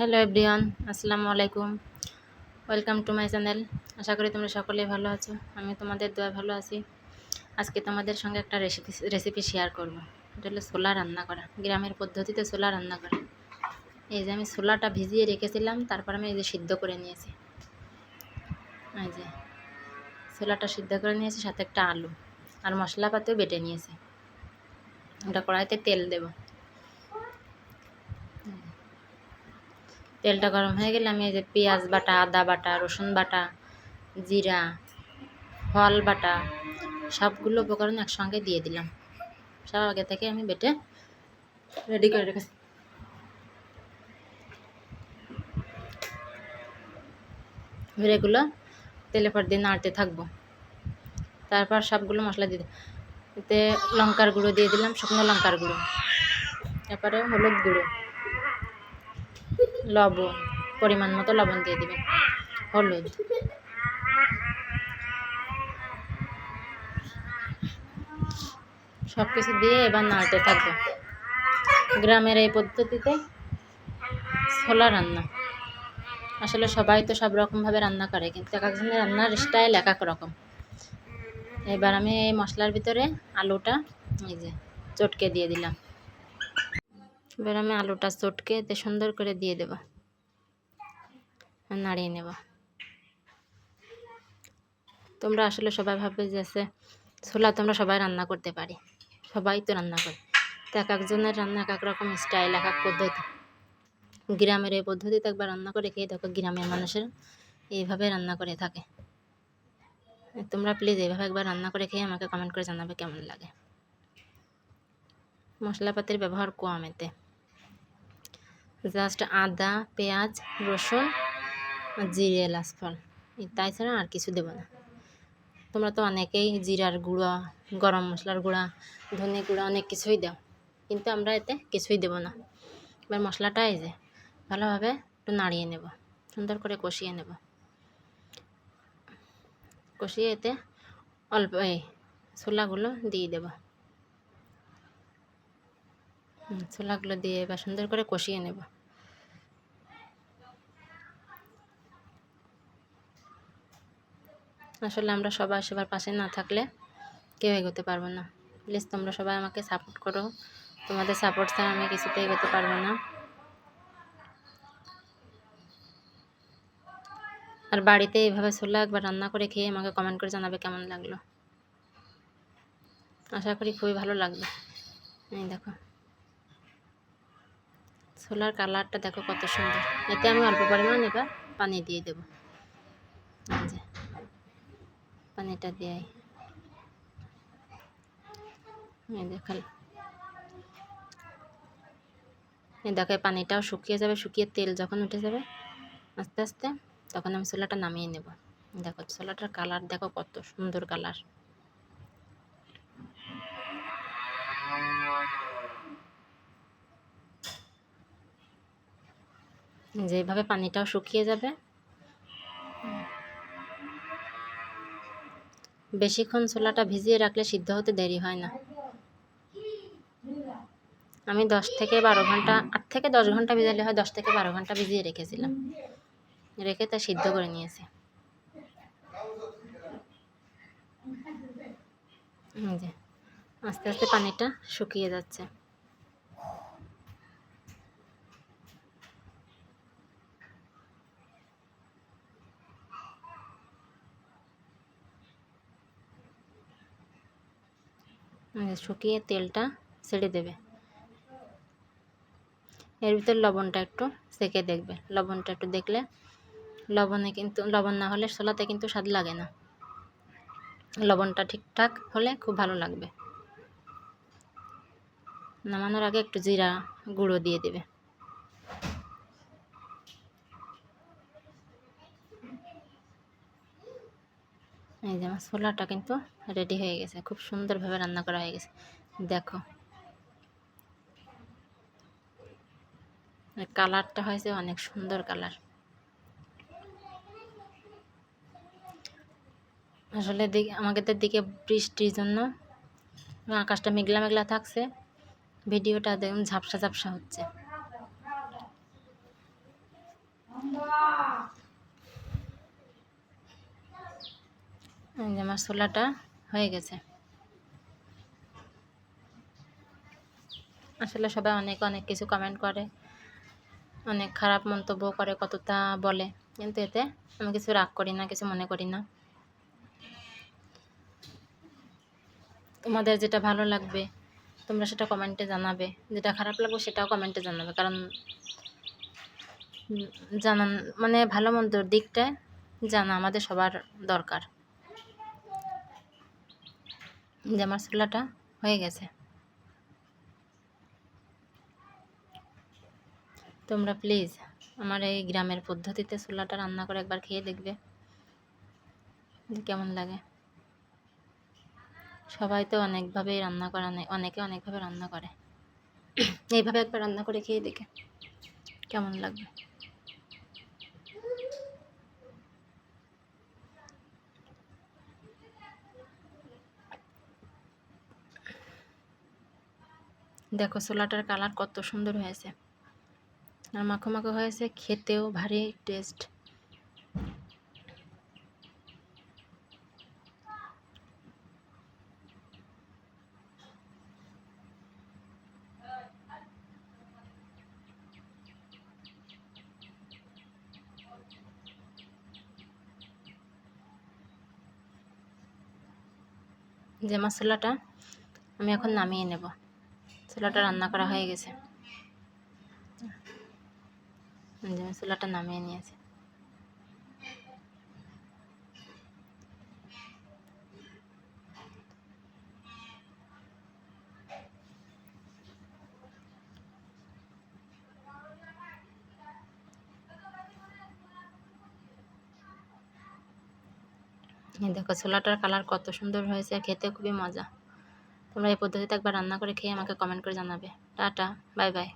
Hello everyone, আসসালামু আলাইকুম। Welcome to my channel. আশা করি তোমরা সকলেই ভালো আছো। আমি তোমাদের দোয়া ভালো আছি। আজকে তোমাদের সঙ্গে একটা রেসিপি রেসিপি শেয়ার করব। এটা হলো ছোলা রান্না করা। গ্রামের পদ্ধতিতে ছোলা রান্না করা। এই যে আমি ছোলাটা ভিজিয়ে রেখেছিলাম, তারপর আমি এই যে সিদ্ধ করে নিয়েছি। এই যে ছোলাটা সিদ্ধ করে নিয়েছি, সাথে একটা আলু আর মশলাপাতিও বেটে নিয়েছি। এটা কড়াইতে তেল দেবো। তেলটা গরম হয়ে গেলে আমি এই যে পেঁয়াজ বাটা, আদা বাটা, রসুন বাটা, জিরা, ফল বাটা, সবগুলো উপকরণ একসঙ্গে দিয়ে দিলাম। সব আগে থেকে আমি বেটে রেডি করে রেখেছি। এগুলো তেলে পর দিয়ে নাড়তে থাকব। তারপর সবগুলো মশলা দিয়ে এতে লঙ্কার গুঁড়ো দিয়ে দিলাম, শুকনো লঙ্কার গুঁড়ো। তারপরে হলুদ গুঁড়ো। লবণ পরিমাণ মতো লবণ দিয়ে দিবেন হলুদ। সব কিছু দিয়ে এবার নাড়তে থাকব। গ্রামের এই পদ্ধতিতে ছোলা রান্না। আসলে সবাই তো সব রকমভাবে রান্না করে, কিন্তু এক একজনের রান্নার স্টাইল এক এক রকম। এবার আমি এই মশলার ভিতরে আলুটা, এই যে, চটকে দিয়ে দিলাম। এবার আমি আলুটা চটকে এতে সুন্দর করে দিয়ে দেব। নাড়িয়ে নেব। তোমরা আসলে সবাই ভাবে যে আছে, ছোলা তোমরা সবাই রান্না করতে পারি। সবাই তো রান্না করে। তো এক একজনের রান্না এক এক রকম স্টাইল, এক এক পদ্ধতি। গ্রামের এই পদ্ধতিতে একবার রান্না করে খেয়ে দেখো, গ্রামের মানুষের এইভাবে রান্না করে থাকে। তোমরা প্লিজ এইভাবে একবার রান্না করে খেয়ে আমাকে কমেন্ট করে জানাবে কেমন লাগে। মশলাপাতির ব্যবহার কম এতে। জাস্ট আদা, পেঁয়াজ, রসুন আর জিরে এলাচ ফল তাই ছাড়া আর কিছু দেবো না। তোমরা তো অনেকেই জিরার গুঁড়া, গরম মশলার গুঁড়া, ধনে গুঁড়া অনেক কিছুই দাও। কিন্তু আমরা এতে কিছুই দেব না। এবার মশলাটা এই যে, ভালোভাবে একটু নাড়িয়ে নেব। সুন্দর করে কষিয়ে নেব। কষিয়ে এতে অল্প এই ছোলাগুলো দিয়ে দেব। ছোলাগুলো দিয়ে এবার সুন্দর করে কষিয়ে নেব। আসলে আমরা সবাই সবার পাশে না থাকলে কেউ এগোতে পারব না। প্লিজ তোমরা সবাই আমাকে সাপোর্ট করো। তোমাদের সাপোর্ট ছাড়া আমি কিছুতে এগোতে পারব না। আর বাড়িতে এইভাবে ছোলা একবার রান্না করে খেয়ে আমাকে কমেন্ট করে জানাবে কেমন লাগল। আশা করি খুবই ভালো লাগবে। এই দেখো। ছোলার কালারটা দেখো কত সুন্দর। এতে আমি অল্প পরিমাণ এবার পানি দিয়ে দেব। পানিটা দিয়ে দেখাল দেখো। পানিটাও শুকিয়ে যাবে, শুকিয়ে তেল যখন উঠে যাবে, আস্তে আস্তে, তখন আমি ছোলাটা নামিয়ে নেব। দেখো, ছোলাটার কালার দেখো কত সুন্দর কালার। যেভাবে পানিটাও শুকিয়ে যাবে। বেশিক্ষণ ছোলাটা ভিজিয়ে রাখলে সিদ্ধ হতে দেরি হয় না। আমি দশ থেকে বারো ঘণ্টা, আট থেকে দশ ঘণ্টা ভিজালে হয়, দশ থেকে বারো ঘণ্টা ভিজিয়ে রেখেছিলাম। রেখে তা সিদ্ধ করে নিয়েছি। আস্তে আস্তে পানিটা শুকিয়ে যাচ্ছে। শুকিয়ে তেলটা ছেড়ে দেবে। এর ভিতর লবণটা একটু সেকে দেখবে। লবণটা একটু দেখলে লবণে কিন্তু, লবণ না হলে ছোলাতে কিন্তু স্বাদ লাগে না। লবণটা ঠিকঠাক হলে খুব ভালো লাগবে। নামানোর আগে একটু জিরা গুঁড়ো দিয়ে দেবে। এই যে আমার ছোলাটা কিন্তু রেডি হয়ে গেছে, খুব সুন্দরভাবে রান্না করা হয়ে গেছে। দেখো। কালারটা হয়েছে অনেক সুন্দর কালার। আসলে দিকে আমাদের দিকে বৃষ্টির জন্য আকাশটা মেঘলা মেঘলা থাকছে, ভিডিওটা দেখুন ঝাপসা ঝাপসা হচ্ছে। যে আমার ছোলাটা হয়ে গেছে। আসলে সবাই অনেক অনেক কিছু কমেন্ট করে, অনেক খারাপ মন্তব্য করে, কতটা বলে। কিন্তু এতে আমি কিছু রাগ করি না, কিছু মনে করি না। তোমাদের যেটা ভালো লাগবে, তোমরা সেটা কমেন্টে জানাবে। যেটা খারাপ লাগবে সেটাও কমেন্টে জানাবে। কারণ জানান মানে ভালো মন্দর দিকটা জানা আমাদের সবার দরকার। যে আমার ছোলাটা হয়ে গেছে। তোমরা প্লিজ আমার এই গ্রামের পদ্ধতিতে ছোলাটা রান্না করে একবার খেয়ে দেখবে। কেমন লাগে। সবাই তো অনেকভাবেই রান্না করা অনেকে অনেকভাবে রান্না করে। এইভাবে একবার রান্না করে খেয়ে দেখে কেমন লাগবে। দেখো ছোলাটার কালার কত সুন্দর হয়েছে। আর মাখো মাখো হয়েছে, খেতেও ভারী টেস্ট যে মশলাটা আমি এখন নামিয়ে নেব। ছোলাটা রান্না করা হয়ে গেছে। মশলাটা নামিয়ে নিয়েছে। দেখো, ছোলাটার কালার কত সুন্দর হয়েছে, খেতে খুবই মজা। তোমরা এই পদ্ধতিতে একবার রান্না করে খেয়ে আমাকে কমেন্ট করে জানাবে। Tata bye bye